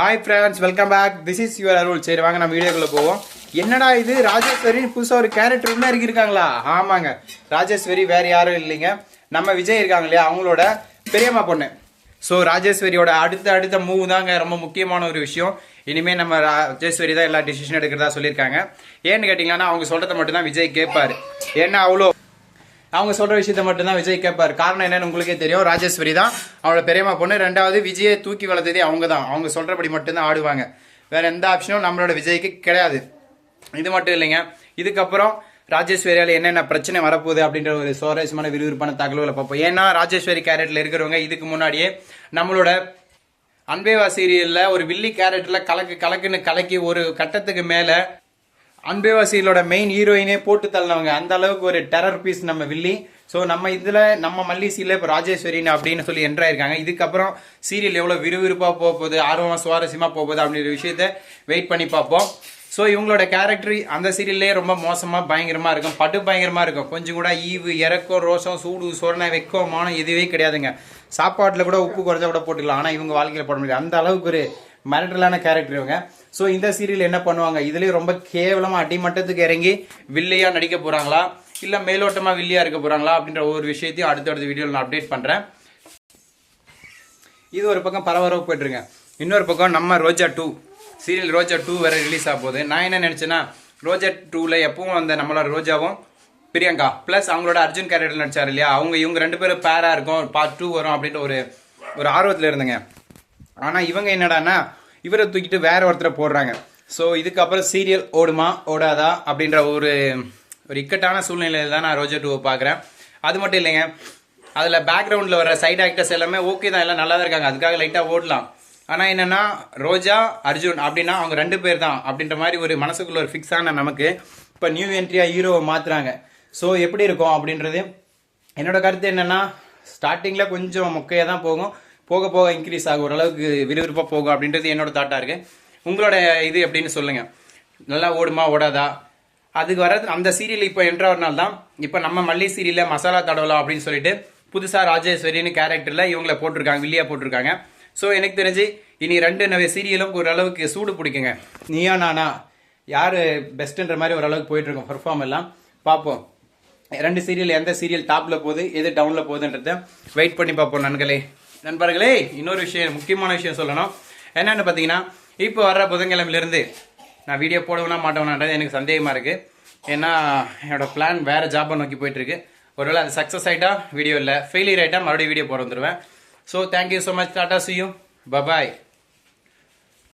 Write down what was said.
Hi friends welcome back this is your Arul சரி வாங்க நம்ம வீடியோக்குள்ளே போவோம். என்னடா இது? ராஜேஸ்வரின்னு புதுசாக ஒரு கேரக்டர் உள்ள இருக்காங்களா ஆமாங்க. ராஜேஸ்வரி வேற யாரும் இல்லைங்க. நம்ம விஜய் இருக்காங்க இல்லையா? அவங்களோட பெரியம்மா பொண்ணு. ஸோ ராஜேஸ்வரியோட அடுத்த அடுத்த மூவ் தாங்க ரொம்ப முக்கியமான ஒரு விஷயம். இனிமேல் நம்ம ராஜேஸ்வரி தான் எல்லா டிசிஷன் எடுக்கிறதா சொல்லியிருக்காங்க. ஏன்னு கேட்டிங்கன்னா அவங்க சொல்றதை மட்டும்தான் விஜய் கேட்பாரு. ஏன்னா அவ்வளோ அவங்க சொல்ற விஷயத்த மட்டும்தான் விஜய் கேட்பார். காரணம் என்னன்னு உங்களுக்கே தெரியும். ராஜேஸ்வரி தான். அவளோட பெரியம்மா பொண்ணு. ரெண்டாவது விஜயை தூக்கி வளர்த்ததே அவங்க தான் அவங்க சொல்றபடி மட்டும்தான் ஆடுவாங்க. வேற எந்த ஆப்ஷனும் நம்மளோட விஜய்க்கு கிடையாது. இது மட்டும் இல்லைங்க. இதுக்கப்புறம் ராஜேஸ்வரியால் என்னென்ன பிரச்சனை வரப்போகுது அப்படின்ற ஒரு சுவாரஸ்யமான விறுவிறுப்பான தகவல்களை பார்ப்போம். ஏன்னா ராஜேஸ்வரி கேரட்டில் இருக்கிறவங்க இதுக்கு முன்னாடியே நம்மளோட அன்பேவா சீரியலில் ஒரு வில்லி கேரக்டரில் கலக்கு கலக்குன்னு கலக்கி ஒரு கட்டத்துக்கு மேலே அன்பேவா சீரியலோட மெயின் ஹீரோயினே போட்டு தள்ளினவங்க. அந்த அளவுக்கு ஒரு டெரர் பீஸ் நம்ம வில்லி. ஸோ நம்ம இதில் நம்ம மல்லிசியில் இப்போ ராஜேஸ்வரின்னு அப்படின்னு சொல்லி என்ட்ரு ஆயிருக்காங்க. இதுக்கப்புறம் சீரியல் எவ்வளோ விறுவிறுப்பாக போக போகுது ஆர்வமாக சுவாரஸ்யமாக போக போகுது அப்படின்ற விஷயத்த வெயிட் பண்ணி பார்ப்போம். ஸோ இவங்களோட கேரக்டர் அந்த சீரியல்லே ரொம்ப மோசமாக பயங்கரமாக இருக்கும். பட்டு பயங்கரமாக இருக்கும். கொஞ்சம் கூட ஈவு இறக்கம் ரோஷம் சூடு சொரணை வெக்கம் மானம் எதுவே கிடையாதுங்க. சாப்பாட்டில் கூட உப்பு குறைஞ்சா கூட போட்டுக்கலாம். ஆனால் இவங்க வாழ்க்கையில் போட முடியாது. அந்த அளவுக்கு ஒரு மிரட்டலான கேரக்டர் இவங்க. ஸோ இந்த சீரியல் என்ன பண்ணுவாங்க? இதுலேயும் ரொம்ப கேவலமாக அடிமட்டத்துக்கு இறங்கி வில்லையாக நடிக்க போகிறாங்களா இல்லை மேலோட்டமாக வில்லியாக இருக்க போகிறாங்களா அப்படின்ற ஒவ்வொரு விஷயத்தையும் அடுத்தடுத்த வீடியோவில் நான் அப்டேட் பண்ணுறேன் இது ஒரு பக்கம் பரபரப்பு போயிட்டுருங்க. இன்னொரு பக்கம் நம்ம Roja two serial Roja two வேற ரிலீஸ் ஆக போகுது. நான் என்ன நினச்சேன்னா ரோஜா டூவில் எப்பவும் அந்த நம்மளோட ரோஜாவும் பிரியங்கா ப்ளஸ் அவங்களோட அர்ஜுன் கேரக்டர் நடிச்சார் இல்லையா? அவங்க இவங்க ரெண்டு பேரும் பேராக இருக்கும். பார்ட் டூ வரும் அப்படின்ற ஒரு ஒரு ஆர்வத்தில் இருந்தேங்க. ஆனால் இவங்க என்னடான்னா இவரை தூக்கிட்டு வேற ஒருத்தரை போடுறாங்க. ஸோ இதுக்கப்புறம் சீரியல் ஓடுமா? ஓடாதா? அப்படின்ற ஒரு ஒரு இக்கட்டான சூழ்நிலையில் தான் நான் ரோஜா டூவை பார்க்குறேன். அது மட்டும் இல்லைங்க. அதில் பேக்ரவுண்டில் வர சைடு ஆக்டர்ஸ் எல்லாமே ஓகே தான். எல்லாம் நல்லா தான் இருக்காங்க. அதுக்காக லைட்டாக ஓடலாம். ஆனால் என்னென்னா ரோஜா அர்ஜுன் அப்படின்னா அவங்க ரெண்டு பேர் தான் அப்படின்ற மாதிரி ஒரு மனசுக்குள்ள ஒரு ஃபிக்ஸான நமக்கு இப்போ நியூ என்ட்ரியாக ஹீரோவை மாற்றுறாங்க ஸோ எப்படி இருக்கும் அப்படின்றது என்னோட கருத்து என்னென்னா ஸ்டார்டிங்கில் கொஞ்சம் மொக்கையாக தான் போகும். போக போக இன்க்ரீஸ் ஆகும் ஓரளவுக்கு விறுவிறுப்பாக போகும் அப்படின்றது என்னோட தாட்டாக இருக்குது உங்களோட இது எப்படின்னு சொல்லுங்கள் நல்லா ஓடுமா ஓடாதா? அதுக்கு வர அந்த சீரியல் இப்போ என்றவர்னால தான். இப்போ நம்ம மல்லி சீரியலில் மசாலா தடவலாம் அப்படின்னு சொல்லிட்டு புதுசாக ராஜேஸ்வரின்னு கேரக்டரில் இவங்கள போட்டிருக்காங்க வில்லியா போட்டிருக்காங்க. ஸோ எனக்கு தெரிஞ்சு இனி ரெண்டு நவ சீரியலும் ஓரளவுக்கு சூடு பிடிக்குங்க. நீயா நானா? யார் பெஸ்ட்டுன்ற மாதிரி ஓரளவுக்கு போயிட்டுருக்கோம் பெர்ஃபார்ம் எல்லாம். பார்ப்போம் ரெண்டு சீரியல் எந்த சீரியல் டாப்பில் போகுது எது டவுனில் போகுதுன்றத வெயிட் பண்ணி பார்ப்போம் நண்களே. நண்பர்களே இன்னொரு விஷயம் முக்கியமான விஷயம் சொல்லணும். என்னென்னு பார்த்தீங்கன்னா இப்போ வர்ற புதன்கிழமையிலேருந்து நான் வீடியோ போடுவேனா மாட்டேனான்றது எனக்கு சந்தேகமாக இருக்குது ஏன்னா என்னோடய பிளான் வேறு ஜாப்பை நோக்கி போயிட்டுருக்கு. ஒருவேளை அது சக்ஸஸ் ஆகிட்டா வீடியோ இல்லை. ஃபெயிலியர் ஆகிட்டா மறுபடியும் வீடியோ போட வந்துடுவேன் so thank you so much tata see you bye bye